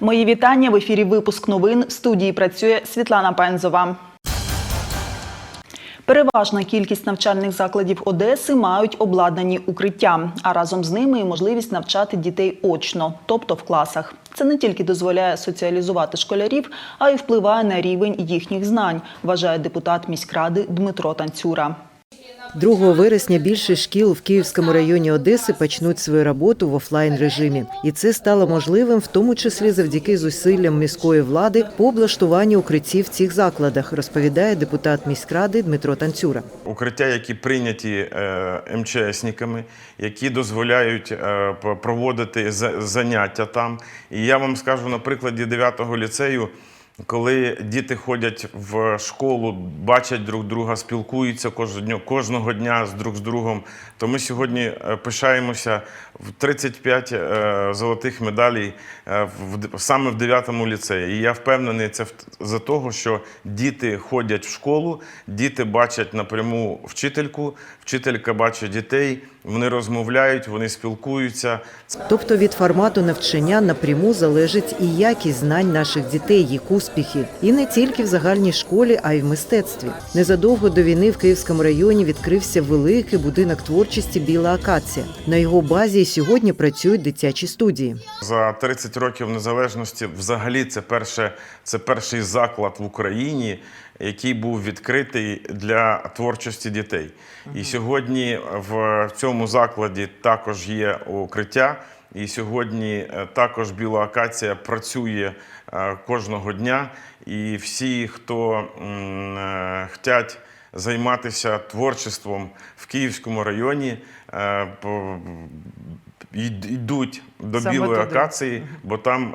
Мої вітання в ефірі. Випуск новин в студії працює Світлана Пензова. Переважна кількість навчальних закладів Одеси мають обладнані укриття, а разом з ними і можливість навчати дітей очно, тобто в класах. Це не тільки дозволяє соціалізувати школярів, а й впливає на рівень їхніх знань, вважає депутат міськради Дмитро Танцюра. 2 вересня більше шкіл в Київському районі Одеси почнуть свою роботу в офлайн режимі, і це стало можливим, в тому числі завдяки зусиллям міської влади по облаштуванню укриттів в цих закладах, розповідає депутат міськради Дмитро Танцюра. Укриття, які прийняті е, МЧСниками, які дозволяють е, проводити за- заняття там. І я вам скажу на прикладі 9-го ліцею, коли діти ходять в школу, бачать друг друга, спілкуються кожного кожного дня з друг з другом, то ми сьогодні е, пишаємося в 35 е, золотих медалей е, саме в 9-му ліцеї. І я впевнений, це за того, що діти ходять в школу, діти бачать напряму вчительку, вчителька бачить дітей, вони розмовляють, вони спілкуються. Тобто від формату навчання напряму залежить і якість знань наших дітей, їх успіхи, і не тільки в загальній школі, а й в мистецтві. Незадовго до війни в Київському районі відкрився великий будинок творчості Біла Акація. На його базі і сьогодні працюють дитячі студії. За 30 років незалежності, взагалі, це перше, це перший заклад в Україні, який був відкритий для творчості дітей. І сьогодні в цьому закладі також є укриття. І сьогодні е, також біла акація працює е, кожного дня. І всі, хто е, займатися творчеством в Київському районі, йдуть до Саме білої туди. акації, бо там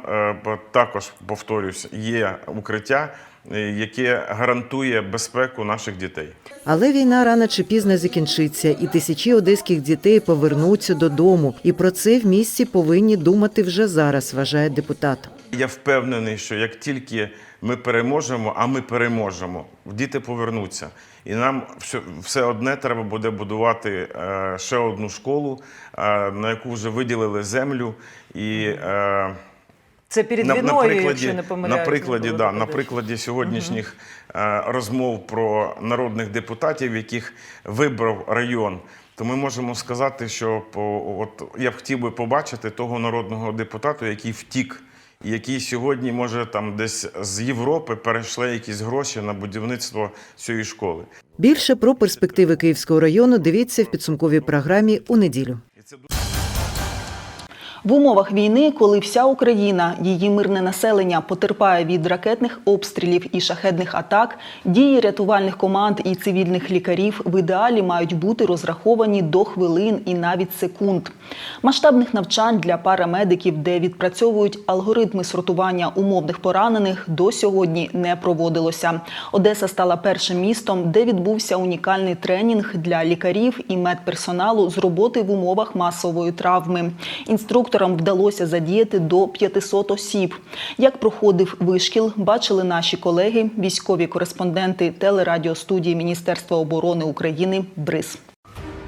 також повторюсь, є укриття, яке гарантує безпеку наших дітей. Але війна рано чи пізно закінчиться, і тисячі одеських дітей повернуться додому. І про це в місті повинні думати вже зараз, вважає депутат. Я впевнений, що як тільки ми переможемо, а ми переможемо, діти повернуться. І нам все, одне треба буде будувати е, ще одну школу, е, на яку вже виділили землю. І е, Це перед на, війною, на прикладі, якщо не помиляюсь. на прикладі, да, на прикладі сьогоднішніх е, розмов про народних депутатів, яких вибрав район. То ми можемо сказати, що по, от, я б хотів би побачити того народного депутата, який втік, і який сьогодні може там десь з Європи перейшли якісь гроші на будівництво цієї школи. Більше про перспективи Київського району дивіться в підсумковій програмі у неділю. В умовах війни, коли вся Україна, її мирне населення потерпає від ракетних обстрілів і шахедних атак, дії рятувальних команд і цивільних лікарів в ідеалі мають бути розраховані до хвилин і навіть секунд. Масштабних навчань для парамедиків, де відпрацьовують алгоритми сортування умовних поранених, до сьогодні не проводилося. Одеса стала першим містом, де відбувся унікальний тренінг для лікарів і медперсоналу з роботи в умовах масової травми. Інструкторам вдалося задіяти до 500 осіб. Як проходив вишкіл, бачили наші колеги, військові кореспонденти телерадіостудії Міністерства оборони України БРИЗ.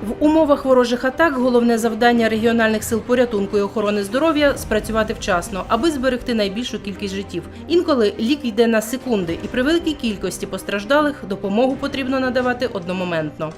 В умовах ворожих атак головне завдання регіональних сил порятунку і охорони здоров'я спрацювати вчасно, аби зберегти найбільшу кількість життів. Інколи лік йде на секунди, і при великій кількості постраждалих допомогу потрібно надавати одномоментно.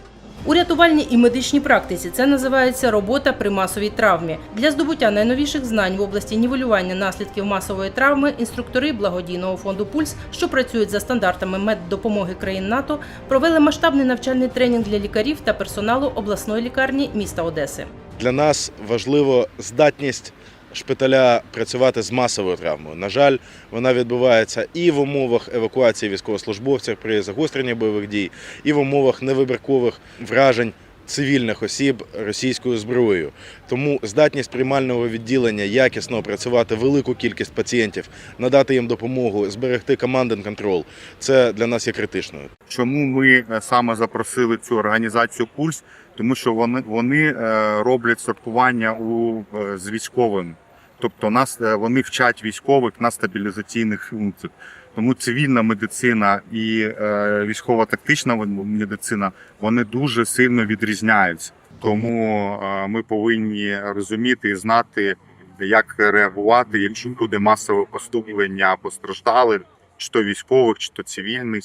У рятувальній і медичній практиці це називається робота при масовій травмі. Для здобуття найновіших знань в області нівелювання наслідків масової травми інструктори благодійного фонду Пульс, що працюють за стандартами меддопомоги країн НАТО, провели масштабний навчальний тренінг для лікарів та персоналу обласної лікарні міста Одеси. Для нас важливо здатність шпиталя працювати з масовою травмою. На жаль, вона відбувається і в умовах евакуації військовослужбовців при загостренні бойових дій, і в умовах невибіркових вражень цивільних осіб російською зброєю. Тому здатність приймального відділення якісно опрацювати велику кількість пацієнтів, надати їм допомогу, зберегти команден контрол це для нас є критичною. Чому ми е, саме запросили цю організацію Пульс? Тому що вони, вони е, роблять сортування у, е, з військовим. Тобто нас е, вони вчать військових на стабілізаційних функціях. Тому цивільна медицина і е, військово-тактична медицина вони дуже сильно відрізняються. Тому е, ми повинні розуміти і знати, як реагувати, якщо буде масове поступлення постраждалих, чи то військових, чи то цивільних.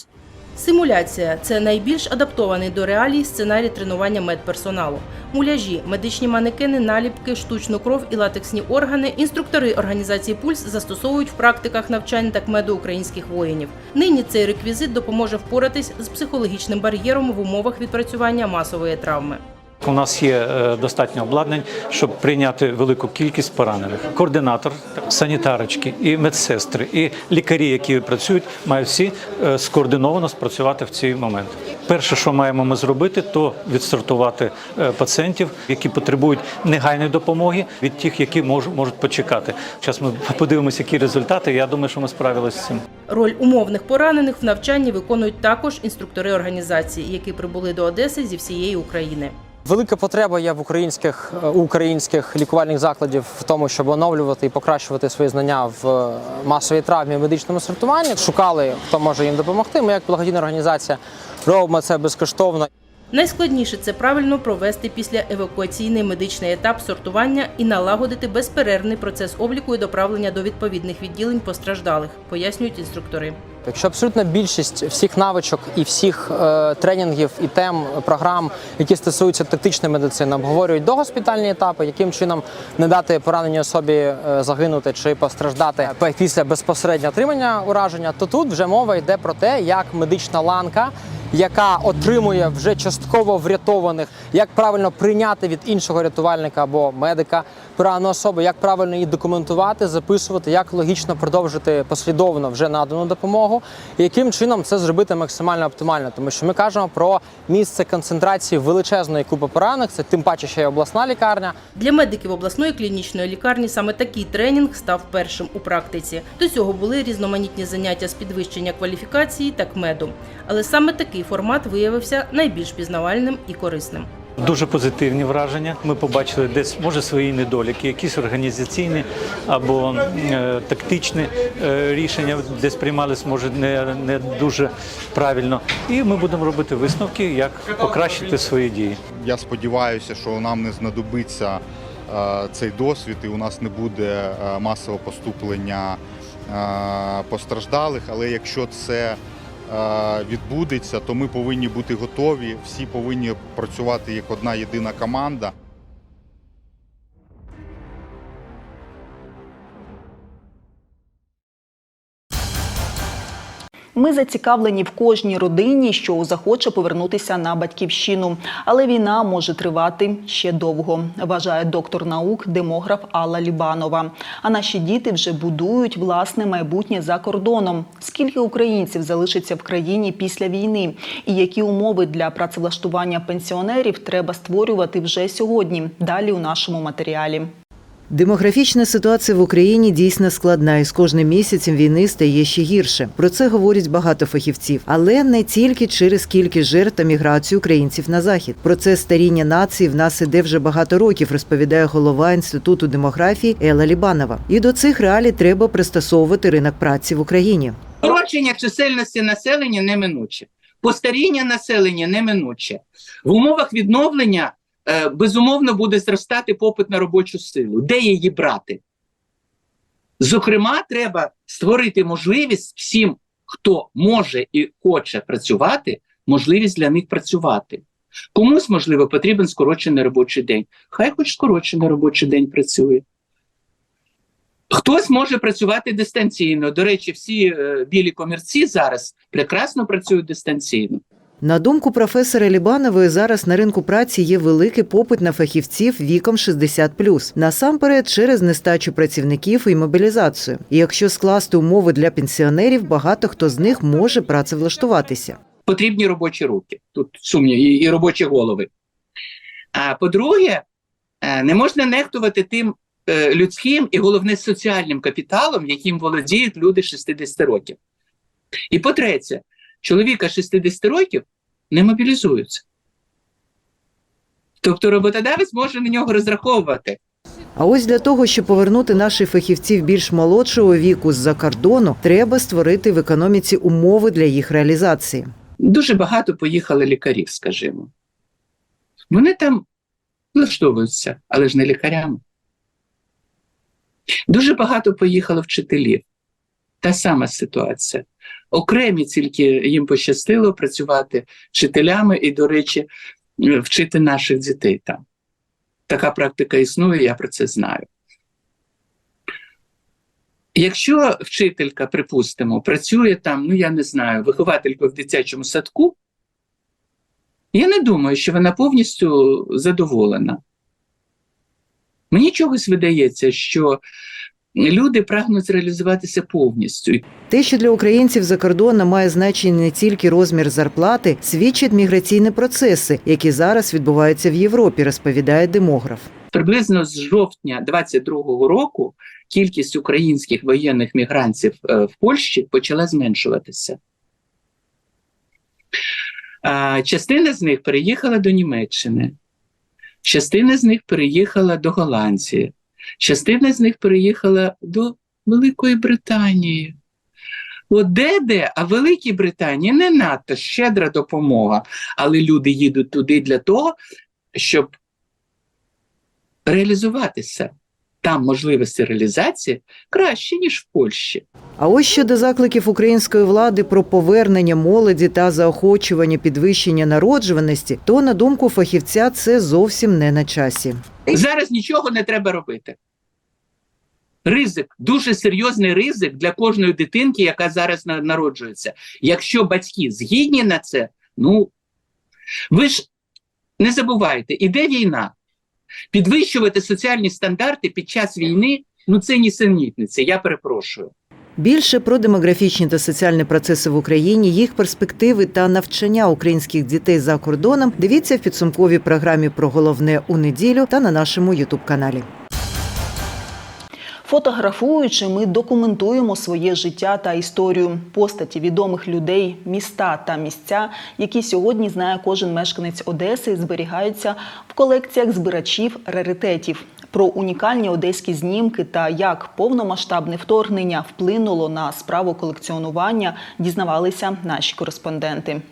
Симуляція це найбільш адаптований до реалій сценарій тренування медперсоналу. Муляжі, медичні манекени, наліпки, штучну кров і латексні органи. Інструктори організації Пульс застосовують в практиках навчань та кмеду українських воїнів. Нині цей реквізит допоможе впоратись з психологічним бар'єром в умовах відпрацювання масової травми. У нас є е, достатньо обладнань, щоб прийняти велику кількість поранених. Координатор, санітарочки, і медсестри, і лікарі, які працюють, мають всі е, скоординовано спрацювати в цей момент. Перше, що маємо ми зробити, то відсортувати е, пацієнтів, які потребують негайної допомоги, від тих, які можуть, можуть почекати. Зараз ми подивимося, які результати. Я думаю, що ми справилися з цим. Роль умовних поранених в навчанні виконують також інструктори організації, які прибули до Одеси зі всієї України. Велика потреба є в українських українських лікувальних закладів в тому, щоб оновлювати і покращувати свої знання в е, масовій травмі і медичному сортуванні. Шукали, хто може їм допомогти. Ми, як благодійна організація, робимо це безкоштовно. Найскладніше це правильно провести після евакуаційний медичний етап сортування і налагодити безперервний процес обліку і доправлення до відповідних відділень постраждалих, пояснюють інструктори. Якщо абсолютна більшість всіх навичок і всіх е, тренінгів і тем програм, які стосуються тактичної медицини, обговорюють догоспітальні етапи, яким чином не дати пораненій особі е, загинути чи постраждати після безпосередньо отримання ураження, то тут вже мова йде про те, як медична ланка. Яка отримує вже частково врятованих, як правильно прийняти від іншого рятувальника або медика поранену особу, як правильно її документувати, записувати, як логічно продовжити послідовно вже надану допомогу, і яким чином це зробити максимально оптимально, тому що ми кажемо про місце концентрації величезної купи поранених, це тим паче ще й обласна лікарня. Для медиків обласної клінічної лікарні саме такий тренінг став першим у практиці. До цього були різноманітні заняття з підвищення кваліфікації та кмеду. Але саме такий формат виявився найбільш пізнавальним і корисним. Дуже позитивні враження. Ми побачили десь може свої недоліки, якісь організаційні або е, тактичні е, рішення, десь приймались, може не, не дуже правильно. І ми будемо робити висновки, як покращити свої дії. Я сподіваюся, що нам не знадобиться е, цей досвід, і у нас не буде е, масового поступлення е, постраждалих. Але якщо це відбудеться, то ми повинні бути готові. Всі повинні працювати як одна єдина команда. Ми зацікавлені в кожній родині, що захоче повернутися на батьківщину, але війна може тривати ще довго, вважає доктор наук, демограф Алла Лібанова. А наші діти вже будують власне майбутнє за кордоном. Скільки українців залишиться в країні після війни, і які умови для працевлаштування пенсіонерів треба створювати вже сьогодні? Далі у нашому матеріалі. Демографічна ситуація в Україні дійсно складна, і з кожним місяцем війни стає ще гірше. Про це говорять багато фахівців, але не тільки через кількість жертв та міграцію українців на захід. Процес старіння нації в нас іде вже багато років, розповідає голова інституту демографії Ела Лібанова. І до цих реалій треба пристосовувати ринок праці в Україні. Скорочення чисельності населення неминуче, постаріння населення неминуче. В умовах відновлення безумовно буде зростати попит на робочу силу. Де її брати? Зокрема, треба створити можливість всім, хто може і хоче працювати, можливість для них працювати. Комусь, можливо, потрібен скорочений робочий день. Хай хоч скорочений робочий день працює. Хтось може працювати дистанційно. До речі, всі е, білі комірці зараз прекрасно працюють дистанційно. На думку професора Лібанової, зараз на ринку праці є великий попит на фахівців віком 60+, насамперед через нестачу працівників і мобілізацію. І якщо скласти умови для пенсіонерів, багато хто з них може працевлаштуватися. Потрібні робочі руки. Тут сумнів, і, і робочі голови. А по-друге, е, не можна нехтувати тим е, людським і головне соціальним капіталом, яким володіють люди 60 років. І по-третє, чоловіка 60 років не мобілізуються. Тобто роботодавець може на нього розраховувати. А ось для того, щоб повернути наших фахівців більш молодшого віку з-за кордону, треба створити в економіці умови для їх реалізації. Дуже багато поїхали лікарів, скажімо. Вони там влаштовуються, але ж не лікарями. Дуже багато поїхало вчителів. Та сама ситуація. Окремі тільки їм пощастило працювати вчителями і, до речі, вчити наших дітей там. Така практика існує, я про це знаю. Якщо вчителька, припустимо, працює там, ну я не знаю, вихователькою в дитячому садку, я не думаю, що вона повністю задоволена. Мені чогось видається, що люди прагнуть реалізуватися повністю. Те, що для українців за кордоном має значення не тільки розмір зарплати, свідчать міграційні процеси, які зараз відбуваються в Європі, розповідає демограф. Приблизно з жовтня 22-го року кількість українських воєнних мігрантів е, в Польщі почала зменшуватися. Частина з них переїхала до Німеччини, частина з них переїхала до Голландії, частина з них переїхала до Великої Британії. От де-де, а в Великій Британії не надто щедра допомога, але люди їдуть туди для того, щоб реалізуватися. Там можливості реалізації краще, ніж в Польщі. А ось щодо закликів української влади про повернення молоді та заохочування підвищення народжуваності, то на думку фахівця це зовсім не на часі. Зараз нічого не треба робити. Ризик, дуже серйозний ризик для кожної дитинки, яка зараз народжується. Якщо батьки згідні на це, ну ви ж не забувайте, іде війна. Підвищувати соціальні стандарти під час війни ну це нісенітниця, я перепрошую. Більше про демографічні та соціальні процеси в Україні, їх перспективи та навчання українських дітей за кордоном. Дивіться в підсумковій програмі про головне у неділю та на нашому Ютуб каналі. Фотографуючи, ми документуємо своє життя та історію, постаті відомих людей, міста та місця, які сьогодні знає кожен мешканець Одеси, зберігаються в колекціях збирачів раритетів. Про унікальні одеські знімки та як повномасштабне вторгнення вплинуло на справу колекціонування, дізнавалися наші кореспонденти.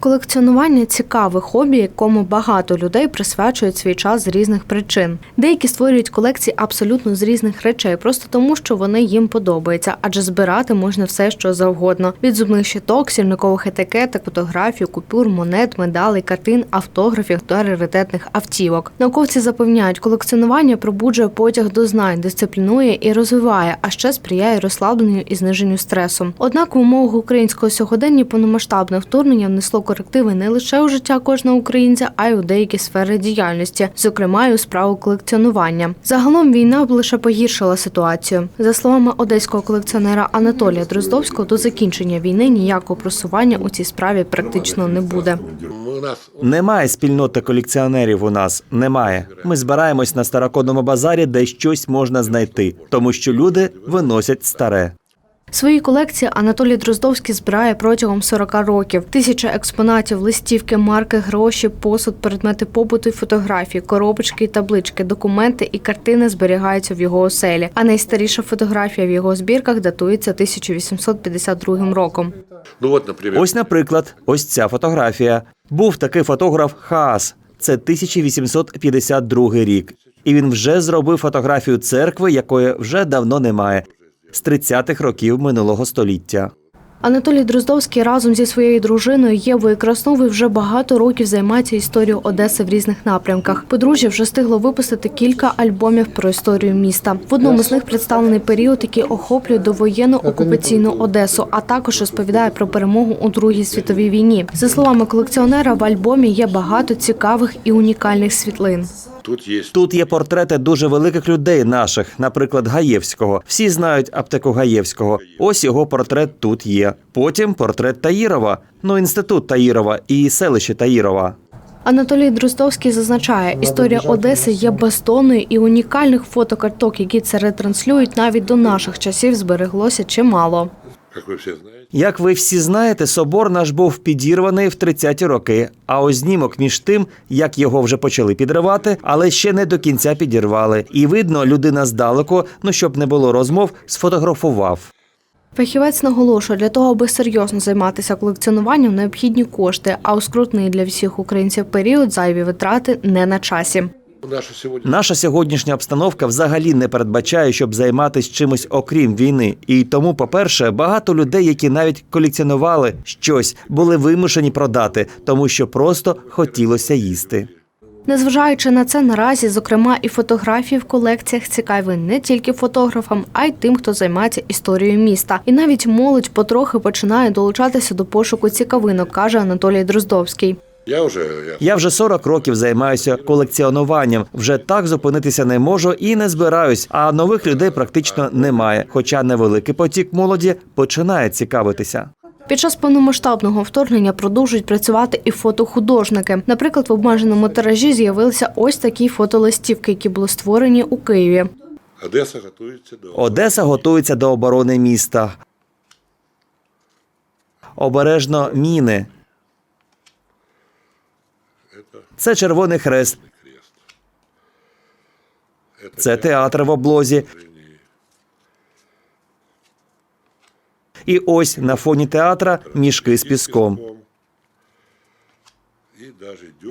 Колекціонування цікаве хобі, якому багато людей присвячують свій час з різних причин. Деякі створюють колекції абсолютно з різних речей, просто тому, що вони їм подобаються, адже збирати можна все, що завгодно: від зубних щиток, сірникових етикеток, фотографій, купюр, монет, медалей, картин, автографів та раритетних автівок. Науковці запевняють, колекціонування пробуджує потяг до знань, дисциплінує і розвиває, а ще сприяє розслабленню і зниженню стресу. Однак в умовах українського сьогодення повномасштабне вторгнення внесло корективи не лише у життя кожного українця, а й у деякі сфери діяльності, зокрема й у справу колекціонування. Загалом війна б лише погіршила ситуацію. За словами одеського колекціонера Анатолія Дроздовського, до закінчення війни ніякого просування у цій справі практично не буде. Немає спільноти колекціонерів у нас. Немає. Ми збираємось на старокодному базарі, де щось можна знайти, тому що люди виносять старе. Свої колекції Анатолій Дроздовський збирає протягом 40 років. Тисяча експонатів, листівки, марки, гроші, посуд, предмети побуту й фотографії, коробочки таблички, документи і картини зберігаються в його оселі. А найстаріша фотографія в його збірках датується 1852 роком. Ну вот, например, Ось, наприклад, ось ця фотографія. Був такий фотограф Хаас. Це 1852 рік. І він вже зробив фотографію церкви, якої вже давно немає, з 30-х років минулого століття. Анатолій Дроздовський разом зі своєю дружиною Євою Красновою вже багато років займається історією Одеси в різних напрямках. Подружжя вже встигло випустити кілька альбомів про історію міста. В одному з них представлений період, який охоплює довоєнну окупаційну Одесу, а також розповідає про перемогу у Другій світовій війні. За словами колекціонера, в альбомі є багато цікавих і унікальних світлин. Тут есть Тут є портрети дуже великих людей наших, наприклад, Гаєвського. Всі знають аптеку Гаєвського. Ось його портрет тут є. Потім портрет Таїрова, ну інститут Таїрова і селище Таїрова. Анатолій Дроздовський зазначає, історія Одеси є бездонною і унікальних фотокарток, які це ретранслюють, навіть до наших часів збереглося чимало. Як ви всі знаєте, собор наш був підірваний в 30-ті роки. А ось знімок між тим, як його вже почали підривати, але ще не до кінця підірвали. І видно, людина здалеку, ну щоб не було розмов, сфотографував. Фахівець наголошує, для того, аби серйозно займатися колекціонуванням, необхідні кошти, а у скрутний для всіх українців період зайві витрати не на часі. Наша сегодня Наша сьогоднішня обстановка взагалі не передбачає, щоб займатися чимось окрім війни. І тому, по-перше, багато людей, які навіть колекціонували щось, були вимушені продати, тому що просто хотілося їсти. Незважаючи на це, наразі, зокрема, і фотографії в колекціях цікаві не тільки фотографам, а й тим, хто займається історією міста. І навіть молодь потрохи починає долучатися до пошуку цікавинок, каже Анатолій Дроздовський. Я уже я, Я вже 40 років займаюся колекціонуванням. Вже так зупинитися не можу і не збираюсь. А нових людей практично немає. Хоча невеликий потік молоді починає цікавитися. Під час повномасштабного вторгнення продовжують працювати і фотохудожники. Наприклад, в обмеженому тиражі з'явилися ось такі фотолистівки, які були створені у Києві. Одесса готовится до Одеса готується до оборони міста. Обережно міни. Це Червоний Хрест. Це театр в облозі. І ось на фоні театра мішки з піском.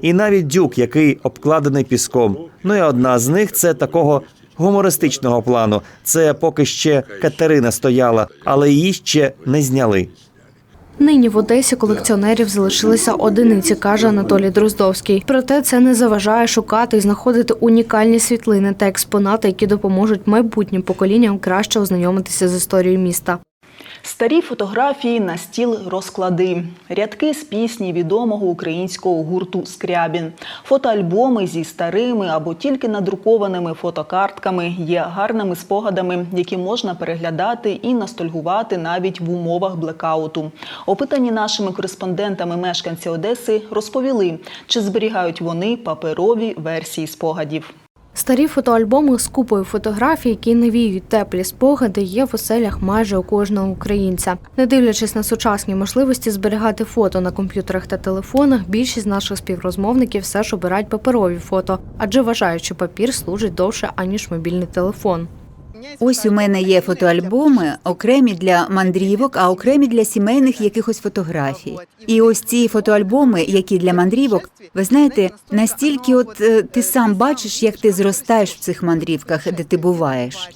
І навіть дюк, який обкладений піском. Ну і одна з них це такого гумористичного плану. Це поки ще Катерина стояла, але її ще не зняли. Нині в Одесі колекціонерів залишилися одиниці, каже Анатолій Дроздовський. Проте це не заважає шукати і знаходити унікальні світлини та експонати, які допоможуть майбутнім поколінням краще ознайомитися з історією міста. Старі фотографії на стіл розклади, рядки з пісні відомого українського гурту Скрябін, фотоальбоми зі старими або тільки надрукованими фотокартками є гарними спогадами, які можна переглядати і ностальгувати навіть в умовах блекауту. Опитані нашими кореспондентами мешканці Одеси розповіли, чи зберігають вони паперові версії спогадів. Старі фотоальбоми з купою фотографій, які навіють теплі спогади, є в оселях майже у кожного українця. Не дивлячись на сучасні можливості зберігати фото на комп'ютерах та телефонах, більшість наших співрозмовників все ж обирають паперові фото, адже вважають, що папір служить довше аніж мобільний телефон. Ось у мене є фотоальбоми, окремі для мандрівок, а окремі для сімейних якихось фотографій. І ось ці фотоальбоми, які для мандрівок, ви знаєте, настільки, от е, ти сам бачиш, як ти зростаєш в цих мандрівках, де ти буваєш.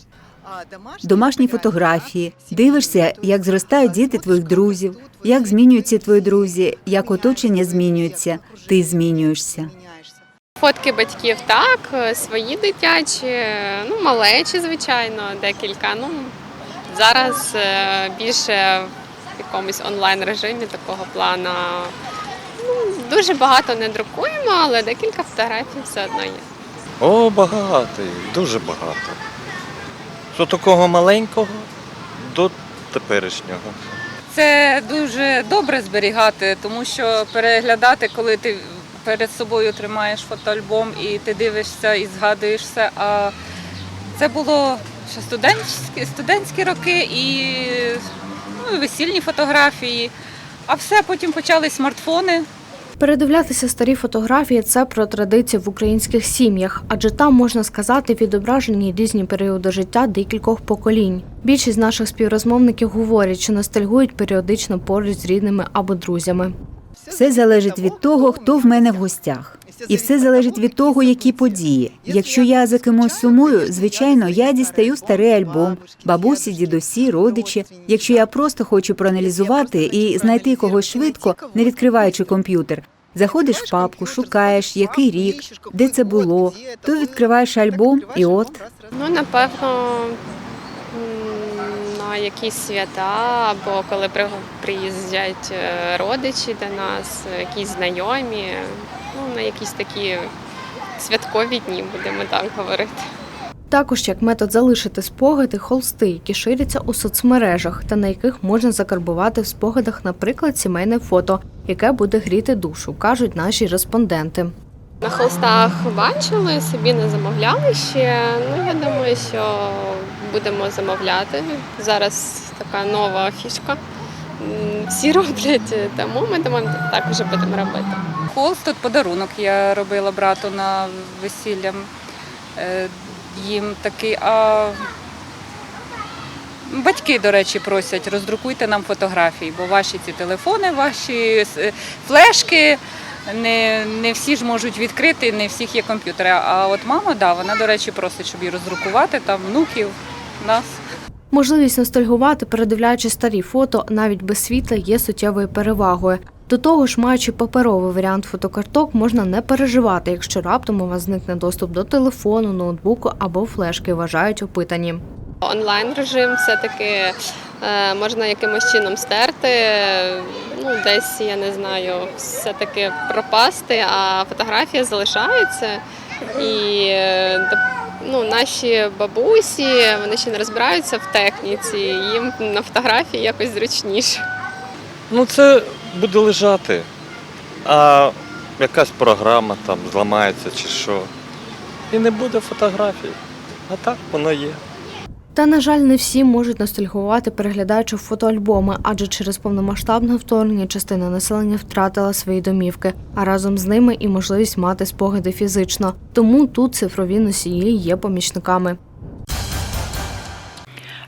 Домашні фотографії, дивишся, як зростають діти твоїх друзів, як змінюються твої друзі, як оточення змінюється, ти змінюєшся. Фотки батьків так, е, свої дитячі, ну малечі, звичайно, декілька. Ну зараз е, більше в якомусь онлайн режимі такого плану. Ну, дуже багато не друкуємо, але декілька фотографій все одно є. О, багато, дуже багато. З такого маленького до теперішнього. Це дуже добре зберігати, тому що переглядати, коли ти перед собою тримаєш фотоальбом і ти дивишся і згадуєш все. А це було ще студентські, студентські роки і ну, весільні фотографії. А все потім почали смартфони. Передивлятися старі фотографії це про традиції в українських сім'ях, адже там можна сказати відображені різні періоди життя декількох поколінь. Більшість наших співрозмовників говорять, що ностальгують періодично поруч з рідними або друзями. Все залежить від того, хто в мене в гостях. І все залежить від того, які події. Якщо я за кимось сумую, звичайно, я дістаю старий альбом, бабусі, дідусі, родичі. Якщо я просто хочу проаналізувати і знайти когось швидко, не відкриваючи комп'ютер. Заходиш в папку, шукаєш, який рік, де це було, то відкриваєш альбом, і от Ну, напевно, на якісь свята або коли приїздять е, родичі до нас, якісь знайомі, ну, на якісь такі святкові дні, будемо так говорити. Також як метод залишити спогади холсти, які ширяться у соцмережах та на яких можна закарбувати в спогадах, наприклад, сімейне фото, яке буде гріти душу, кажуть наші респонденти. На холстах бачили, собі не замовляли ще. Ну, я думаю, що будемо замовляти. Зараз така нова фішка. Всі роблять, тому ми думаємо, так вже будемо робити. Холст тут подарунок я робила брату на весілля. Е, Їм такий. А батьки, до речі, просять, роздрукуйте нам фотографії, бо ваші ці телефони, ваші е, флешки, не, не всі ж можуть відкрити, не всіх є комп'ютери. А от мама, да, вона, до речі, просить, щоб її роздрукувати, там внуків, нас. Можливість ностальгувати, передивляючи старі фото, навіть без світла, є суттєвою перевагою. До того ж, маючи паперовий варіант фотокарток, можна не переживати, якщо раптом у вас зникне доступ до телефону, ноутбуку або флешки, вважають опитані. Онлайн режим все-таки е, можна якимось чином стерти, ну десь я не знаю, все-таки пропасти, а фотографія залишається. І е, ну, наші бабусі вони ще не розбираються в техніці, їм на фотографії якось зручніше. Ну це буде лежати. А якась програма там зламається чи що. І не буде фотографій. А так воно є. Та, на жаль, не всі можуть ностальгувати, переглядаючи фотоальбоми, адже через повномасштабне вторгнення частина населення втратила свої домівки, а разом з ними і можливість мати спогади фізично. Тому тут цифрові носії є помічниками.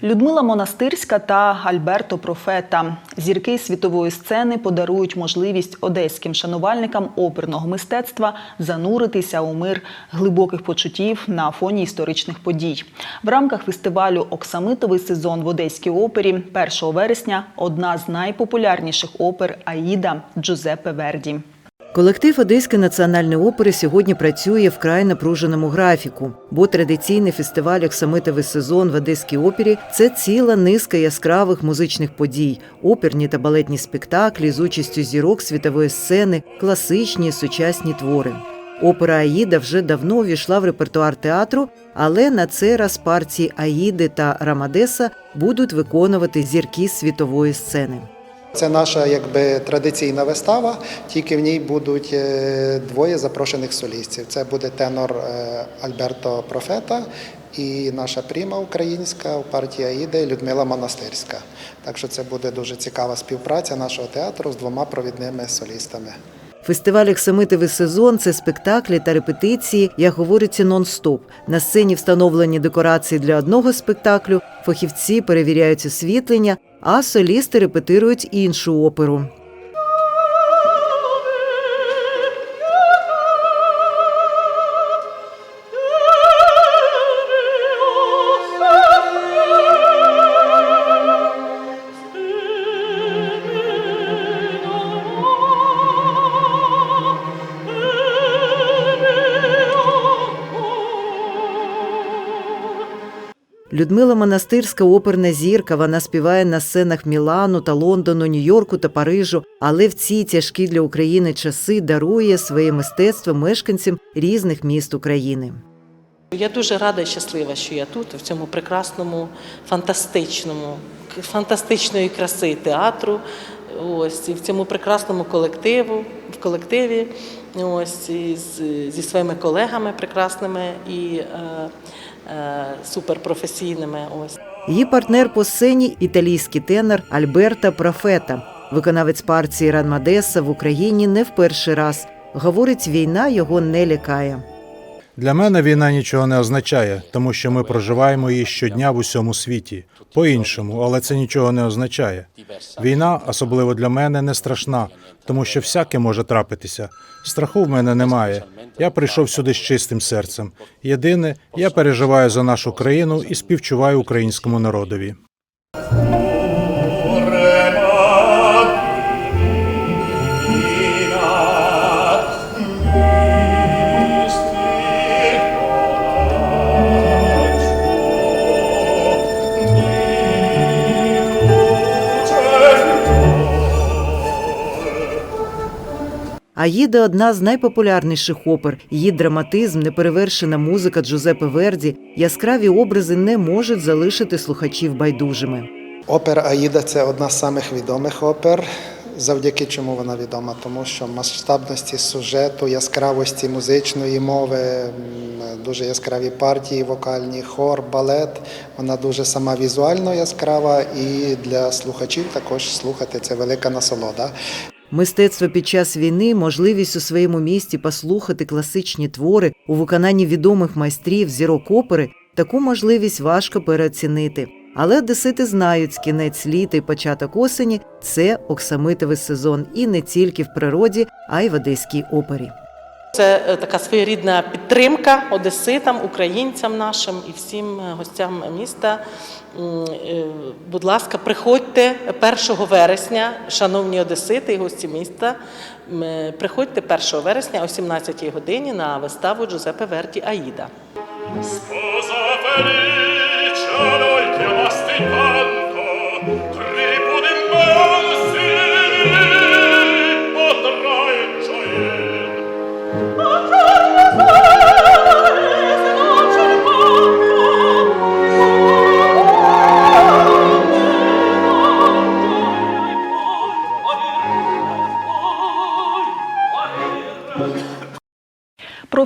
Людмила Монастирська та Альберто Профета. Зірки світової сцени подарують можливість одеським шанувальникам оперного мистецтва зануритися у мир глибоких почуттів на фоні історичних подій. В рамках фестивалю Оксамитовий сезон в Одеській опері 1 вересня одна з найпопулярніших опер Аїда Джузеппе Верді. Колектив Одеської національної опери сьогодні працює вкрай напруженому графіку, бо традиційний фестиваль «Оксамитовий сезон в Одеській опері це ціла низка яскравих музичних подій, оперні та балетні спектаклі з участю зірок світової сцени, класичні сучасні твори. Опера Аїда вже давно увійшла в репертуар театру, але на цей раз партії Аїди та Рамадеса будуть виконувати зірки світової сцени. Це наша якби традиційна вистава, тільки в ній будуть е, двоє запрошених солістів. Це буде тенор е, Альберто Профета і наша пріма українська у партії Аїди Людмила Монастирська. Так що це буде дуже цікава співпраця нашого театру з двома провідними солістами. Фестиваль «Оксамитовий сезон це спектаклі та репетиції, як говориться, нон-стоп. На сцені встановлені декорації для одного спектаклю, фахівці перевіряють освітлення, а солісти репетирують іншу оперу. Людмила Монастирська оперна зірка. Вона співає на сценах Мілану та Лондону, Нью-Йорку та Парижу. Але в ці тяжкі для України часи дарує своє мистецтво мешканцям різних міст України. Я дуже рада і щаслива, що я тут, в цьому прекрасному, фантастичному, фантастичної краси театру. Ось і в цьому прекрасному колективу, в колективі, ось і з- зі своїми колегами прекрасними і е, суперпрофесійними. Ось. Її партнер по сцені італійський тенор Альберта Профета. Виконавець партії Ранмадеса в Україні не в перший раз. Говорить, війна його не лякає. Для мене війна нічого не означає, тому що ми проживаємо її щодня в усьому світі. По-іншому, але це нічого не означає. Війна, особливо для мене, не страшна, тому що всяке може трапитися. Страху в мене немає. Я прийшов сюди з чистим серцем. Єдине, я переживаю за нашу країну і співчуваю українському народові. Аїда одна з найпопулярніших опер. Її драматизм, неперевершена музика Джузеппе Верді, яскраві образи не можуть залишити слухачів байдужими. Опера Аїда це одна з самих відомих опер. Завдяки чому вона відома? Тому що масштабності сюжету, яскравості музичної мови, дуже яскраві партії, вокальні, хор, балет. Вона дуже сама візуально яскрава, і для слухачів також слухати це велика насолода. Мистецтво під час війни, можливість у своєму місті послухати класичні твори у виконанні відомих майстрів, зірок опери. Таку можливість важко переоцінити. Але одесити знають, кінець літа і початок осені це оксамитовий сезон, і не тільки в природі, а й в одеській опері. Це е, така своєрідна підтримка одеситам, українцям нашим і всім е, гостям міста. Е, Будь ласка, приходьте 1 вересня, шановні одесити і гості міста. Приходьте 1 вересня о 17 годині на виставу Джузеппе Верді Аїда.